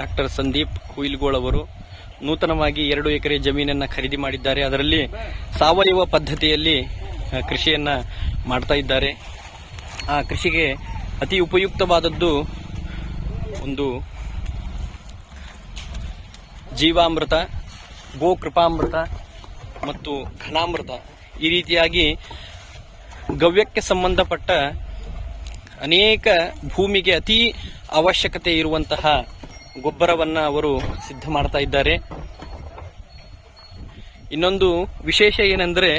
Doctor Sandeep Huilgol ಅವರು ನೂತನವಾಗಿ ಎರಡು ಎಕರೆ ಜಮೀನನ್ನು ಖರೀದಿ ಮಾಡಿದ್ದಾರೆ. ಅದರಲ್ಲಿ ಸಾವಯವ ಪದ್ಧತಿಯಲ್ಲಿ ಕೃಷಿಯನ್ನು ಮಾಡ್ತಾ ಇದ್ದಾರೆ. ಆ ಕೃಷಿಗೆ ಅತಿ ಉಪಯುಕ್ತವಾದದ್ದು ಒಂದು ಜೀವಾಮೃತ ಗೋಕೃಪಾಮೃತ ಮತ್ತು ಘನಾಮೃತ. ಈ ರೀತಿಯಾಗಿ ಗವ್ಯಕ್ಕೆ ಸಂಬಂಧಪಟ್ಟ ಅನೇಕ ಭೂಮಿಗೆ ಅತಿ ಅವಶ್ಯಕತೆ ಇರುವಂತಹ ಗೊಬ್ಬರವನ್ನ ಅವರು ಸಿದ್ಧ ಮಾಡ್ತಾ ಇದ್ದಾರೆ. ಇನ್ನೊಂದು ವಿಶೇಷ ಏನೆಂದರೆ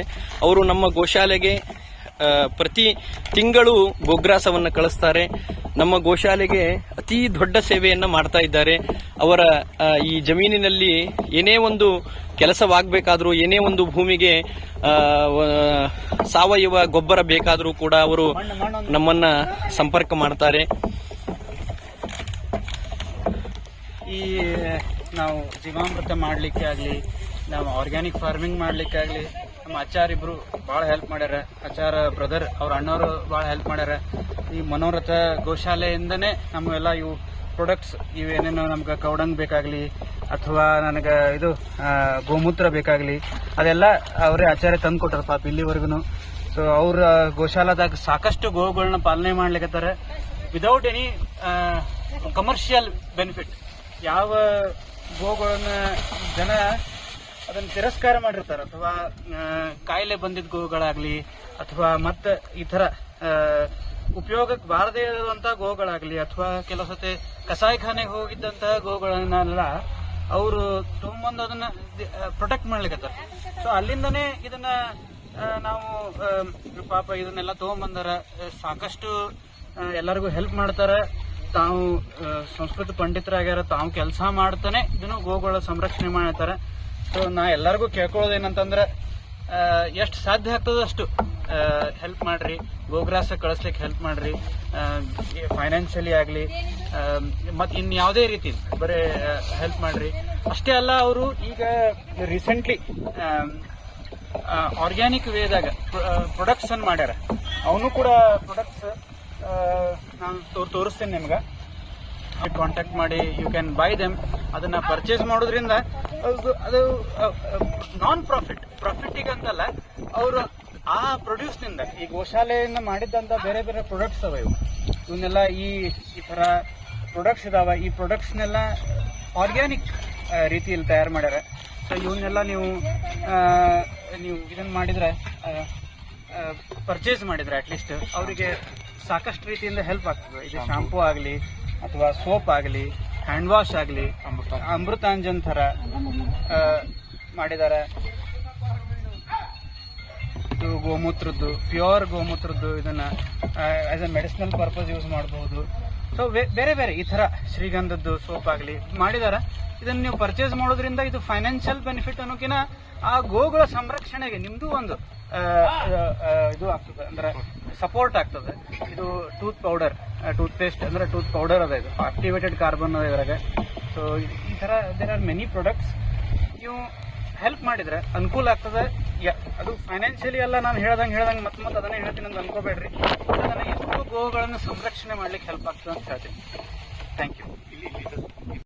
ಅವರು ನಮ್ಮ ಗೋಶಾಲೆಗೆ ಪ್ರತಿ ತಿಂಗಳು ಗೊಗ್ರಾಸವನ್ನು ಕಳಿಸ್ತಾರೆ. ನಮ್ಮ ಗೋಶಾಲೆಗೆ ಅತಿ ದೊಡ್ಡ ಸೇವೆಯನ್ನು ಮಾಡ್ತಾ ಇದ್ದಾರೆ. ಅವರ ಈ ಜಮೀನಿನಲ್ಲಿ ಏನೇ ಒಂದು ಕೆಲಸವಾಗಬೇಕಾದ್ರೂ ಏನೇ ಒಂದು ಭೂಮಿಗೆ ಸಾವಯವ ಗೊಬ್ಬರ ಬೇಕಾದರೂ ಕೂಡ ಅವರು ನಮ್ಮನ್ನ ಸಂಪರ್ಕ ಮಾಡ್ತಾರೆ. ಈ ನಾವು ಜೀವಾಮೃತ ಮಾಡಲಿಕ್ಕೆ ಆಗಲಿ, ನಾವು ಆರ್ಗ್ಯಾನಿಕ್ ಫಾರ್ಮಿಂಗ್ ಮಾಡಲಿಕ್ಕೆ ಆಗಲಿ, ನಮ್ಮ ಆಚಾರ ಇಬ್ಬರು ಭಾಳ ಹೆಲ್ಪ್ ಮಾಡ್ಯಾರ. ಆಚಾರ ಬ್ರದರ್ ಅವ್ರ ಅಣ್ಣವರು ಭಾಳ ಹೆಲ್ಪ್ ಮಾಡ್ಯಾರ. ಈ ಮನೋರಥ ಗೋಶಾಲೆಯಿಂದನೇ ನಮಗೆಲ್ಲ ಇವು ಪ್ರಾಡಕ್ಟ್ಸ್ ಇವೇನೇನು ನಮ್ಗೆ ಕೌಡಂಗ್ ಬೇಕಾಗಲಿ, ಅಥವಾ ನನಗೆ ಇದು ಗೋಮೂತ್ರ ಬೇಕಾಗಲಿ, ಅದೆಲ್ಲ ಅವರೇ ಆಚಾರ್ಯ ತಂದು ಕೊಟ್ಟಾರ ಪಾಪ ಇಲ್ಲಿವರೆಗೂ ಸೊ ಅವ್ರ ಗೋಶಾಲಾದಾಗ ಸಾಕಷ್ಟು ಗೋಗಳನ್ನ ಪಾಲನೆ ಮಾಡ್ಲಿಕ್ಕೆ ವಿದೌಟ್ ಎನಿ ಕಮರ್ಷಿಯಲ್ ಬೆನಿಫಿಟ್ ಯಾವ ಗೋಗಳನ್ನ ಜನ ಅದನ್ನ ತಿರಸ್ಕಾರ ಮಾಡಿರ್ತಾರೆ ಅಥವಾ ಕಾಯಿಲೆ ಬಂದಿದ್ದ ಗೋಗಳಾಗ್ಲಿ ಅಥವಾ ಮತ್ತೆ ಈ ಆ, ಉಪಯೋಗಕ್ಕೆ ಬಾರದೇ ಇರುವಂತಹ ಗೋಗಳಾಗ್ಲಿ ಅಥವಾ ಕೆಲವು ಸತಿ ಕಸಾಯಿಖಾನೆಗೆ ಹೋಗಿದ್ದಂತಹ ಗೋಗಳನ್ನೆಲ್ಲ ಅವರು ತುಂಬಂದು ಅದನ್ನ ಪ್ರೊಟೆಕ್ಟ್ ಮಾಡ್ಲಿಕ್ಕೆ ಸೊ ಅಲ್ಲಿಂದನೇ ಇದನ್ನ ನಾವು ಪಾಪ ಇದನ್ನೆಲ್ಲ ತಗೊಂಬಂದಾರ ಸಾಕಷ್ಟು ಎಲ್ಲರಿಗೂ ಹೆಲ್ಪ್ ಮಾಡ್ತಾರ. ತಾವು ಸಂಸ್ಕೃತ ಪಂಡಿತರಾಗ್ಯಾರ, ತಾವು ಕೆಲಸ ಮಾಡ್ತಾನೆ ಇದನ್ನು ಗೋಗಳ ಸಂರಕ್ಷಣೆ ಮಾಡ್ತಾರೆ. ಸೊ ನಾ ಎಲ್ಲರಿಗೂ ಕೇಳ್ಕೊಳ್ಳೋದೇನಂತಂದ್ರೆ ಎಷ್ಟು ಸಾಧ್ಯ ಆಗ್ತದ ಅಷ್ಟು ಹೆಲ್ಪ್ ಮಾಡ್ರಿ, ಗೋಗ್ರಾಸ ಕಳಿಸ್ಲಿಕ್ಕೆ ಹೆಲ್ಪ್ ಮಾಡ್ರಿ ಫೈನಾನ್ಷಿಯಲಿ ಆಗಲಿ ಮತ್ತು ಇನ್ನು ಯಾವುದೇ ರೀತಿ, ಬರೀ ಹೆಲ್ಪ್ ಮಾಡ್ರಿ. ಅಷ್ಟೇ ಅಲ್ಲ, ಅವರು ಈಗ ರೀಸೆಂಟ್ಲಿ ಆರ್ಗ್ಯಾನಿಕ್ ವೇದಾಗ ಪ್ರೊಡಕ್ಷನ್ ಮಾಡ್ಯಾರ. ಅವನು ಕೂಡ ಪ್ರೊಡಕ್ಟ್ಸ್ ನಾನು ತೋರ್, ತೋರಿಸ್ತೇನೆ ನಿಮ್ಗೆ ಕಾಂಟ್ಯಾಕ್ಟ್ ಮಾಡಿ ಯು ಕ್ಯಾನ್ ಬೈ ದೆಮ್ ಅದನ್ನ ಪರ್ಚೇಸ್ ಮಾಡೋದ್ರಿಂದ ಅದು ಅದು ನಾನ್ ಪ್ರಾಫಿಟ್ ಪ್ರಾಫಿಟಿಗೆ ಅಂತಲ್ಲ, ಅವರು ಆ ಪ್ರೊಡ್ಯೂಸ್ನಿಂದ ಈ ಗೋಶಾಲೆಯಿಂದ ಮಾಡಿದ್ದಂಥ ಬೇರೆ ಬೇರೆ ಪ್ರೊಡಕ್ಟ್ಸ್ ಅವ ಇವು. ಇವನ್ನೆಲ್ಲ ಈ ಈ ತರ ಪ್ರೊಡಕ್ಟ್ಸ್ ಇದಾವೆ. ಈ ಪ್ರಾಡಕ್ಟ್ಸ್ನೆಲ್ಲ ಆರ್ಗ್ಯಾನಿಕ್ ರೀತಿಯಲ್ಲಿ ತಯಾರು ಮಾಡ್ಯಾರ. ಸೊ ಇವನ್ನೆಲ್ಲ ನೀವು ನೀವು ಇದನ್ನ ಮಾಡಿದ್ರೆ ಪರ್ಚೇಸ್ ಮಾಡಿದ್ರೆ ಅಟ್ಲೀಸ್ಟ್ ಅವರಿಗೆ ಸಾಕಷ್ಟು ರೀತಿಯಿಂದ ಹೆಲ್ಪ್ ಆಗ್ತದೆ. ಇದು ಶಾಂಪೂ ಆಗಲಿ ಅಥವಾ ಸೋಪ್ ಆಗಲಿ ಹ್ಯಾಂಡ್ ವಾಶ್ ಆಗಲಿ ಅಮೃತಾಂಜನ್ ಥರ ಮಾಡಿದ್ದಾರೆ. ಇದು ಗೋಮೂತ್ರದ್ದು ಪ್ಯೂರ್ ಗೋಮೂತ್ರದ್ದು ಇದನ್ನು as a medicinal purpose use ಮಾಡಬಹುದು ಸೊ ಬೇರೆ ಬೇರೆ ಈ ತರ ಶ್ರೀಗಂಧದ್ದು ಸೋಪ್ ಆಗಲಿ ಮಾಡಿದಾರ, ಇದನ್ನ ನೀವು ಪರ್ಚೇಸ್ ಮಾಡೋದ್ರಿಂದ ಇದು ಫೈನಾನ್ಷಿಯಲ್ ಬೆನಿಫಿಟ್ ಅನ್ನೋಕಿನ ಆ ಗೋಗಳ ಸಂರಕ್ಷಣೆಗೆ ನಿಮ್ದು ಒಂದು ಇದು ಆಗ್ತದೆ. ಅಂದ್ರೆ ಸಪೋರ್ಟ್ ಆಗ್ತದೆ. ಇದು ಟೂತ್ ಪೌಡರ್ ಟೂತ್ ಪೇಸ್ಟ್ ಅಂದ್ರೆ ಟೂತ್ ಪೌಡರ್ ಅದ ಇದು. ಆಕ್ಟಿವೇಟೆಡ್ ಕಾರ್ಬನ್ ಅದ ಇದ್ರಾಗ. ಸೊ ಈ ತರ ದೇರ್ ಆರ್ ಮೆನಿ ಪ್ರಾಡಕ್ಟ್ಸ್ ನೀವು ಹೆಲ್ಪ್ ಮಾಡಿದ್ರೆ ಅನುಕೂಲ ಆಗ್ತದೆ. ಅದು ಫೈನಾನ್ಷಿಯಲಿ ಎಲ್ಲ ನಾನು ಹೇಳ್ದಂಗೆ ಹೇಳ್ದಂಗೆ ಮತ್ತೆ ಮತ್ತೆ ಅದನ್ನೇ ಹೇಳ್ತೀನಿ ಅಂತ ಅನ್ಕೋಬೇಡ್ರಿ. ಗೋಗಳನ್ನು ಸಂರಕ್ಷಣೆ ಮಾಡ್ಲಿಕ್ಕೆ ಹೆಲ್ಪ್ ಆಗ್ತದೆ ಅಂತ ಹೇಳ್ತೀನಿ ಥ್ಯಾಂಕ್ ಯು